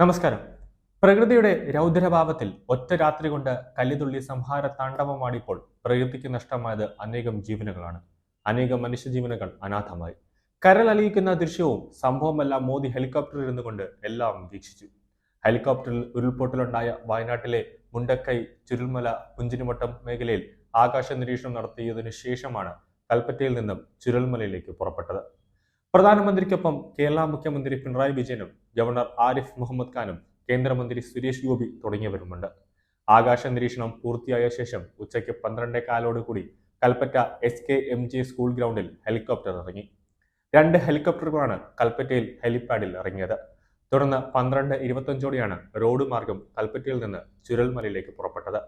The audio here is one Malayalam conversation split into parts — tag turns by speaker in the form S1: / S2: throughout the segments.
S1: നമസ്കാരം. പ്രകൃതിയുടെ രൗദ്രഭാവത്തിൽ ഒറ്റ രാത്രി കൊണ്ട് കല്ലിതുള്ളി സംഹാര താണ്ഡവമാടിയപ്പോൾ പ്രകൃതിക്ക് നഷ്ടമായത് അനേകം ജീവനുകളാണ്. അനേകം മനുഷ്യജീവനുകൾ അനാഥമായി. കരളലിയിക്കുന്ന ദൃശ്യവും സംഭവമെല്ലാം മോദി ഹെലികോപ്റ്ററിൽ ഇരുന്നുകൊണ്ട് എല്ലാം വീക്ഷിച്ചു. ഹെലികോപ്റ്ററിൽ ഉരുൾപൊട്ടലുണ്ടായ വയനാട്ടിലെ മുണ്ടക്കൈ ചുരുൾമല പുഞ്ചിരിമട്ടം മേഖലയിൽ ആകാശ നിരീക്ഷണം നടത്തിയതിനു ശേഷമാണ് കൽപ്പറ്റയിൽ നിന്നും ചുരുൾമലയിലേക്ക് പുറപ്പെട്ടത്. പ്രധാനമന്ത്രിക്കൊപ്പം കേരള മുഖ്യമന്ത്രി പിണറായി വിജയനും ഗവർണർ ആരിഫ് മുഹമ്മദ് ഖാനും കേന്ദ്രമന്ത്രി സുരേഷ് ഗോപി തുടങ്ങിയവരുമുണ്ട്. ആകാശ നിരീക്ഷണം പൂർത്തിയായ ശേഷം ഉച്ചയ്ക്ക് പന്ത്രണ്ടേ കാലോടുകൂടി Kalpetta S K M J school ഗ്രൗണ്ടിൽ ഹെലികോപ്റ്റർ ഇറങ്ങി. രണ്ട് ഹെലികോപ്റ്ററുകളാണ് കൽപ്പറ്റയിൽ ഹെലിപാഡിൽ ഇറങ്ങിയത്. തുടർന്ന് പന്ത്രണ്ട് ഇരുപത്തഞ്ചോടെയാണ് റോഡ് മാർഗം കൽപ്പറ്റയിൽ നിന്ന് ചുരൽമലയിലേക്ക് പുറപ്പെട്ടത്.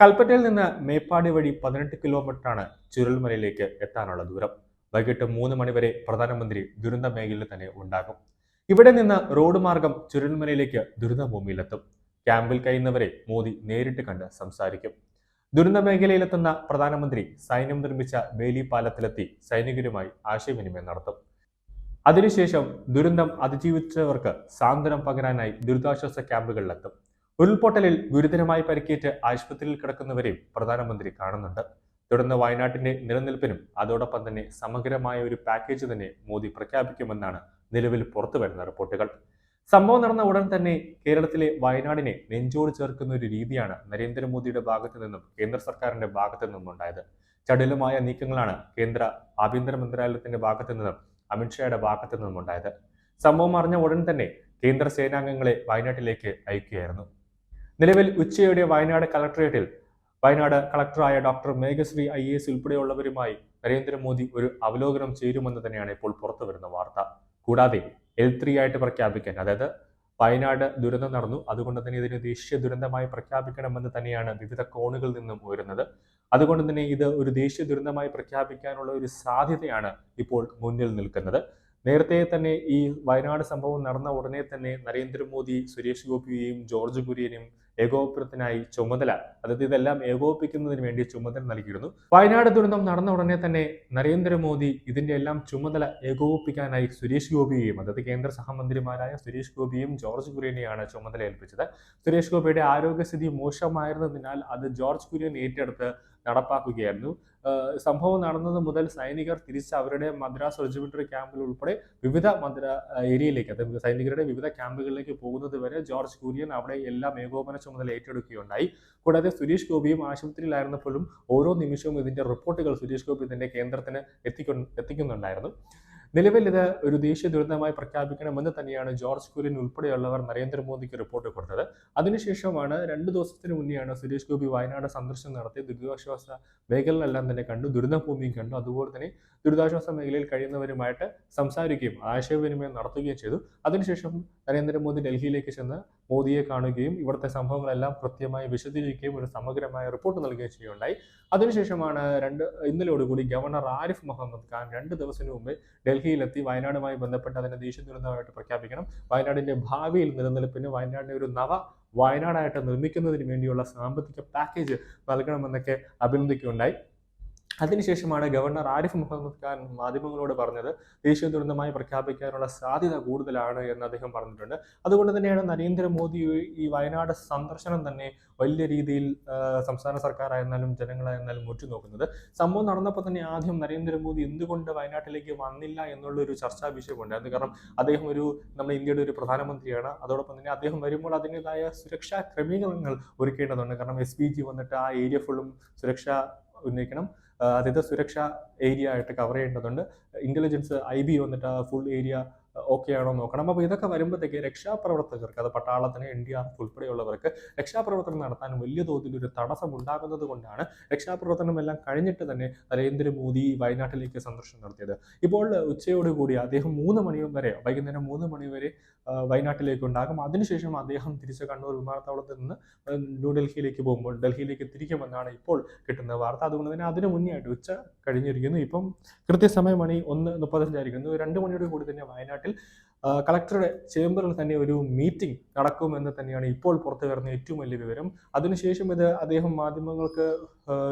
S1: കൽപ്പറ്റയിൽ നിന്ന് മേപ്പാടി വഴി പതിനെട്ട് കിലോമീറ്ററാണ് ചുരൽമലയിലേക്ക് എത്താനുള്ള ദൂരം. വൈകിട്ട് മൂന്ന് മണിവരെ പ്രധാനമന്ത്രി ദുരന്ത മേഖലയിൽ തന്നെ ഉണ്ടാകും. ഇവിടെ നിന്ന് റോഡ് മാർഗം ചുരൽമലയിലേക്ക് ദുരിതഭൂമിയിലെത്തും ക്യാമ്പിൽ കഴിയുന്നവരെ മോദി നേരിട്ട് കണ്ട് സംസാരിക്കും. ദുരന്ത മേഖലയിലെത്തുന്ന പ്രധാനമന്ത്രി സൈന്യം നിർമ്മിച്ച ബേലി പാലത്തിലെത്തി സൈനികരുമായി ആശയവിനിമയം നടത്തും. അതിനുശേഷം ദുരന്തം അതിജീവിച്ചവർക്ക് സാന്ത്വനം പകരാനായി ദുരിതാശ്വാസ ക്യാമ്പുകളിലെത്തും. ഉരുൾപൊട്ടലിൽ ഗുരുതരമായി പരിക്കേറ്റ് ആശുപത്രിയിൽ കിടക്കുന്നവരെയും പ്രധാനമന്ത്രി കാണുന്നുണ്ട്. തുടർന്ന് വയനാട്ടിന്റെ നിലനിൽപ്പിനും അതോടൊപ്പം തന്നെ സമഗ്രമായ ഒരു പാക്കേജ് തന്നെ മോദി പ്രഖ്യാപിക്കുമെന്നാണ് നിലവിൽ പുറത്തു വരുന്ന റിപ്പോർട്ടുകൾ. സംഭവം നടന്ന ഉടൻ തന്നെ കേരളത്തിലെ വയനാടിനെ നെഞ്ചോട് ചേർക്കുന്ന ഒരു രീതിയാണ് നരേന്ദ്രമോദിയുടെ ഭാഗത്തു നിന്നും കേന്ദ്ര സർക്കാരിന്റെ ഭാഗത്തു നിന്നും ഉണ്ടായത്. ചടുലമായ നീക്കങ്ങളാണ് കേന്ദ്ര ആഭ്യന്തര മന്ത്രാലയത്തിന്റെ ഭാഗത്തു നിന്നും അമിത്ഷായുടെ ഭാഗത്തു നിന്നും ഉണ്ടായത്. സംഭവം അറിഞ്ഞ ഉടൻ തന്നെ കേന്ദ്ര സേനാംഗങ്ങളെ വയനാട്ടിലേക്ക് അയക്കുകയായിരുന്നു. നിലവിൽ ഉച്ചയോടെ വയനാട് കളക്ടറേറ്റിൽ വയനാട് കളക്ടറായ ഡോക്ടർ മേഘശ്രീ ഐ എസ് ഉൾപ്പെടെയുള്ളവരുമായി നരേന്ദ്രമോദി ഒരു അവലോകനം ചേരുമെന്ന് തന്നെയാണ് ഇപ്പോൾ പുറത്തു വരുന്ന വാർത്ത. കൂടാതെ എൽ ത്രീ ആയിട്ട് പ്രഖ്യാപിക്കാൻ അതായത് വയനാട് ദുരന്തം നടന്നു അതുകൊണ്ട് തന്നെ ഇതിന് ദേശീയ ദുരന്തമായി പ്രഖ്യാപിക്കണമെന്ന് തന്നെയാണ് വിവിധ കോണുകളിൽ നിന്നും ഉയരുന്നത്. അതുകൊണ്ട് തന്നെ ഇത് ഒരു ദേശീയ ദുരന്തമായി പ്രഖ്യാപിക്കാനുള്ള ഒരു സാധ്യതയാണ് ഇപ്പോൾ മുന്നിൽ നിൽക്കുന്നത്. നേരത്തെ തന്നെ ഈ വയനാട് സംഭവം നടന്ന ഉടനെ തന്നെ നരേന്ദ്രമോദി സുരേഷ് ഗോപിയെയും ജോർജ് കുര്യനും ഏകോപനത്തിനായി ചുമതല അതായത് ഇതെല്ലാം ഏകോപിപ്പിക്കുന്നതിന് വേണ്ടി ചുമതല നൽകിയിരുന്നു. വയനാട് ദുരന്തം നടന്ന ഉടനെ തന്നെ നരേന്ദ്രമോദി ഇതിന്റെ എല്ലാം ചുമതല ഏകോപിപ്പിക്കാനായി സുരേഷ് ഗോപിയെയും അതായത് കേന്ദ്ര സഹമന്ത്രിമാരായ സുരേഷ് ഗോപിയും ജോർജ് കുര്യനെയാണ് ചുമതല ഏൽപ്പിച്ചത് സുരേഷ് ഗോപിയുടെ ആരോഗ്യസ്ഥിതി മോശമായിരുന്നതിനാൽ അത് ജോർജ് കുര്യൻ ഏറ്റെടുത്ത് നടപ്പാക്കുകയായിരുന്നു. സംഭവം നടന്നത് മുതൽ സൈനികർ തിരിച്ച് അവരുടെ മദ്രാസ് റെജിമെന്ററി ക്യാമ്പിൽ ഉൾപ്പെടെ വിവിധ മദ്ര ഏരിയയിലേക്ക് അതായത് സൈനികരുടെ വിവിധ ക്യാമ്പുകളിലേക്ക് പോകുന്നത് വരെ ജോർജ് കുര്യൻ അവിടെ എല്ലാം ഏകോപന ചുമതല ഏറ്റെടുക്കുകയുണ്ടായി. കൂടാതെ സുരേഷ് ഗോപിയും ആശുപത്രിയിലായിരുന്നപ്പോഴും ഓരോ നിമിഷവും ഇതിന്റെ റിപ്പോർട്ടുകൾ സുരേഷ് ഗോപി ഇതിന്റെ കേന്ദ്രത്തിന് എത്തിക്കൊ എത്തിക്കുന്നുണ്ടായിരുന്നു. നിലവിൽ ഇത് ഒരു ദേശീയ ദുരന്തമായി പ്രഖ്യാപിക്കണമെന്ന് തന്നെയാണ് ജോർജ് കുര്യൻ ഉൾപ്പെടെയുള്ളവർ നരേന്ദ്രമോദിക്ക് റിപ്പോർട്ട് കൊടുത്തത്. അതിനുശേഷമാണ് രണ്ട് ദിവസത്തിന് മുന്നെയാണ് സുരേഷ് ഗോപി വയനാട് സന്ദർശനം നടത്തി ദുരിതാശ്വാസ മേഖലകളെല്ലാം തന്നെ കണ്ടു ദുരന്തഭൂമിയും കണ്ടു. അതുപോലെ തന്നെ ദുരിതാശ്വാസ മേഖലയിൽ കഴിയുന്നവരുമായിട്ട് സംസാരിക്കുകയും ആശയവിനിമയം നടത്തുകയും ചെയ്തു. അതിനുശേഷം നരേന്ദ്രമോദി ഡൽഹിയിലേക്ക് ചെന്ന് മോദിയെ കാണുകയും ഇവിടുത്തെ സംഭവങ്ങളെല്ലാം കൃത്യമായി വിശദീകരിക്കുകയും ഒരു സമഗ്രമായ റിപ്പോർട്ട് നൽകുകയും ചെയ്യുകയുണ്ടായി. അതിനുശേഷമാണ് രണ്ട് ഇന്നലെയോടുകൂടി ഗവർണർ ആരിഫ് മുഹമ്മദ് ഖാൻ രണ്ട് ദിവസത്തിന് മുമ്പ് ഡൽഹിയിലെത്തി വയനാടുമായി ബന്ധപ്പെട്ട് അതിനെ ദേശീയ ദുരന്തമായിട്ട് പ്രഖ്യാപിക്കണം. വയനാടിന്റെ ഭാവിയിൽ നിലനിൽപ്പിന് വയനാടിനെ ഒരു നവ വയനാടായിട്ട് നിർമ്മിക്കുന്നതിന് വേണ്ടിയുള്ള സാമ്പത്തിക പാക്കേജ് നൽകണമെന്നൊക്കെ അഭിനന്ദിക്കുകയുണ്ടായി. അതിനുശേഷമാണ് ഗവർണർ ആരിഫ് മുഹമ്മദ് ഖാൻ മാധ്യമങ്ങളോട് പറഞ്ഞത് ദേശീയ ദുരന്തമായി പ്രഖ്യാപിക്കാനുള്ള സാധ്യത കൂടുതലാണ് എന്ന് അദ്ദേഹം പറഞ്ഞിട്ടുണ്ട്. അതുകൊണ്ട് തന്നെയാണ് നരേന്ദ്രമോദി ഈ വയനാട് സന്ദർശനം തന്നെ വലിയ രീതിയിൽ സംസ്ഥാന സർക്കാരായിരുന്നാലും ജനങ്ങളായിരുന്നാലും ഉറ്റുനോക്കുന്നത്. സംഭവം നടന്നപ്പോൾ തന്നെ ആദ്യം നരേന്ദ്രമോദി എന്തുകൊണ്ട് വയനാട്ടിലേക്ക് വന്നില്ല എന്നുള്ള ഒരു ചർച്ചാ വിഷയമുണ്ടായിരുന്നു കാരണം അദ്ദേഹം ഒരു നമ്മുടെ ഇന്ത്യയുടെ ഒരു പ്രധാനമന്ത്രിയാണ്. അതോടൊപ്പം തന്നെ അദ്ദേഹം വരുമ്പോൾ അതിന്റെതായ സുരക്ഷാ ക്രമീകരണങ്ങൾ ഒരുക്കേണ്ടതുണ്ട്. കാരണം എസ് വന്നിട്ട് ആ ഏരിയ ഫുള്ളും സുരക്ഷ ഉന്നയിക്കണം. അതായത് സുരക്ഷ ഏരിയ ആയിട്ട് കവർ ചെയ്യേണ്ടതുണ്ട്. ഇന്റലിജൻസ് ഐ ബി വന്നിട്ട് ഫുൾ ഏരിയ ഓക്കെ ആണോ നോക്കണം. അപ്പോൾ ഇതൊക്കെ വരുമ്പോഴത്തേക്ക് രക്ഷാപ്രവർത്തകർക്ക് അത് പട്ടാളത്തിന് എൻ ഡി ആർ എഫ് ഉൾപ്പെടെയുള്ളവർക്ക് രക്ഷാപ്രവർത്തനം നടത്താൻ വലിയ തോതിൽ ഒരു തടസ്സം ഉണ്ടാകുന്നത് കൊണ്ടാണ് രക്ഷാപ്രവർത്തനം എല്ലാം കഴിഞ്ഞിട്ട് തന്നെ നരേന്ദ്രമോദി വയനാട്ടിലേക്ക് സന്ദർശനം നടത്തിയത്. ഇപ്പോൾ ഉച്ചയോടുകൂടി അദ്ദേഹം മൂന്ന് മണി വരെ വൈകുന്നേരം മൂന്ന് മണി വരെ വയനാട്ടിലേക്ക് ഉണ്ടാകും. അതിനുശേഷം അദ്ദേഹം തിരിച്ച് കണ്ണൂർ വിമാനത്താവളത്തിൽ നിന്ന് ന്യൂഡൽഹിയിലേക്ക് പോകുമ്പോൾ ഡൽഹിയിലേക്ക് തിരിക്കുമെന്നാണ് ഇപ്പോൾ കിട്ടുന്ന വാർത്ത. അതുകൊണ്ട് തന്നെ അതിന് മുന്നേ ആയിട്ട് ഉച്ച കഴിഞ്ഞിരിക്കുന്നു. ഇപ്പം കൃത്യസമയം മണി ഒന്ന് മുപ്പത്തഞ്ചായിരിക്കുന്നു. രണ്ട് മണിയോട് കൂടി തന്നെ വയനാട്ടിൽ ആ, കളക്ടറുടെ ചേംബറിൽ തന്നെ ഒരു മീറ്റിംഗ് നടക്കുമെന്ന് തന്നെയാണ് ഇപ്പോൾ പുറത്തു വരുന്ന ഏറ്റവും വലിയ വിവരം. അതിനുശേഷം ഇത് അദ്ദേഹം മാധ്യമങ്ങൾക്ക്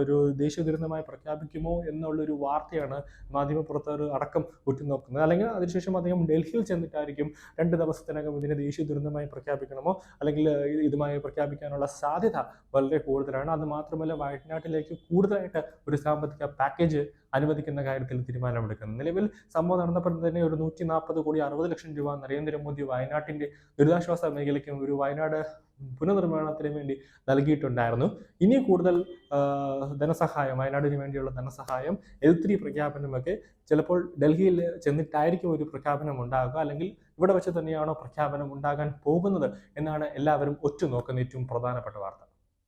S1: ഒരു ദേശീയ ദുരന്തമായി പ്രഖ്യാപിക്കുമോ എന്നുള്ളൊരു വാർത്തയാണ് മാധ്യമ മാധ്യമപ്രവർത്തകർ അടക്കം ഉറ്റുനോക്കുന്നത്. അല്ലെങ്കിൽ അതിനുശേഷം അദ്ദേഹം ഡൽഹിയിൽ ചെന്നിട്ടായിരിക്കും രണ്ട് ദിവസത്തിനകം ഇതിനെ ദേശീയ ദുരന്തമായി പ്രഖ്യാപിക്കണമോ? അല്ലെങ്കിൽ ഇതുമായി പ്രഖ്യാപിക്കാനുള്ള സാധ്യത വളരെ കൂടുതലാണ്. അത് മാത്രമല്ല വയനാട്ടിലേക്ക് കൂടുതലായിട്ട് ഒരു സാമ്പത്തിക പാക്കേജ് അനുവദിക്കുന്ന കാര്യത്തിൽ തീരുമാനമെടുക്കുന്നത് നിലവിൽ സംഭവം നടന്നപ്പോൾ തന്നെ ഒരു നൂറ്റി നാൽപ്പത് കോടി അറുപത് ലക്ഷം രൂപ നരേന്ദ്രമോദി വയനാട്ടിന്റെ ദുരിതാശ്വാസ മേഖലയ്ക്കും ഒരു വയനാട് പുനർനിർമ്മാണത്തിന് വേണ്ടി നൽകിയിട്ടുണ്ടായിരുന്നു. ഇനി കൂടുതൽ ധനസഹായം വയനാടിന് വേണ്ടിയുള്ള ധനസഹായം എൽ ത്രീ പ്രഖ്യാപനമൊക്കെ ചിലപ്പോൾ ഡൽഹിയിൽ ചെന്നിട്ടായിരിക്കും ഒരു പ്രഖ്യാപനം ഉണ്ടാകുക. അല്ലെങ്കിൽ ഇവിടെ വെച്ച് തന്നെയാണോ പ്രഖ്യാപനം ഉണ്ടാകാൻ പോകുന്നത് എന്നാണ് എല്ലാവരും ഒറ്റ നോക്കുന്ന ഏറ്റവും പ്രധാനപ്പെട്ട വാർത്ത.